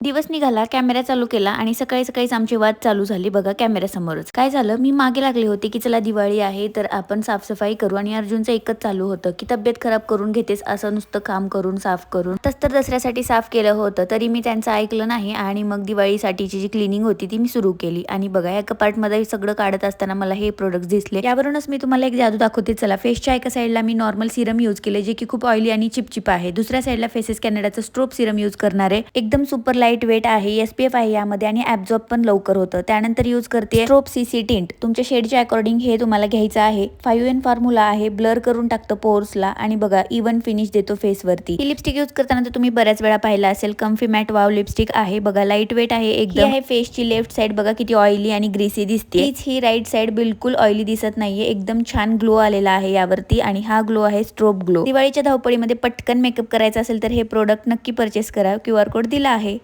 दिवस निघाला कॅमेरा चालू केला आणि सकाळी सकाळीच आमची वाद चालू झाली बघा कॅमेऱ्यासमोरच. काय झालं? मी मागे लागले होते की चला दिवाळी आहे तर आपण साफसफाई करू आणि अर्जुनचं एकच चालू होतं की तब्येत खराब करून घेतेस असं नुसतं काम करून साफ करून. तस तर दसऱ्यासाठी साफ केलं होतं तरी मी त्यांचं ऐकलं नाही आणि मग दिवाळीसाठीची जी क्लिनिंग होती ती मी सुरू केली. आणि बघा या कपाटमध्ये सगळं काढत असताना मला हे प्रोडक्ट दिसले. यावरूनच मी तुम्हाला एक जादू दाखवते. चला फेसच्या एका साईडला मी नॉर्मल सिरम यूज केले जे की खूप ऑइली आणि चिपचिप आहे. दुसऱ्या साईडला फेसेस कॅनडाचं स्ट्रोप सिरम यूज करणार. आहे एकदम सुपर लाइट वेट आहे एसपीएफ आहे यामध्ये आणि ऍब्झॉर्ब पण लवकर होतं. त्यानंतर यूज करते स्ट्रोप सीसी टिंट. तुमच्या शेडच्या अकॉर्डिंग हे तुम्हाला घ्यायचं आहे. फाईव्ह एन फॉर्म्युला आहे ब्लर करून टाकतं पोर्सला आणि बघा इवन फिनिश देतो फेसवरती. ही लिपस्टिक यूज करताना तर तुम्ही बऱ्याच वेळा पाहिला असेल कम्फी मॅट वाव लिपस्टिक आहे. बघा लाइट वेट आहे एकदम. आहे फेसची लेफ्ट साईड. बघा किती ऑइली आणि ग्रीसी दिसते हीच ही राईट साईड बिलकुल ऑइली दिसत नाहीये. एकदम छान ग्लो आलेला आहे यावरती आणि हा ग्लो आहे स्ट्रोप ग्लो दिवाळीच्या धावपळीमध्ये पटकन मेकअप करायचा असेल तर हे प्रोडक्ट नक्की परचेस करा. क्यू आर कोड दिला आहे.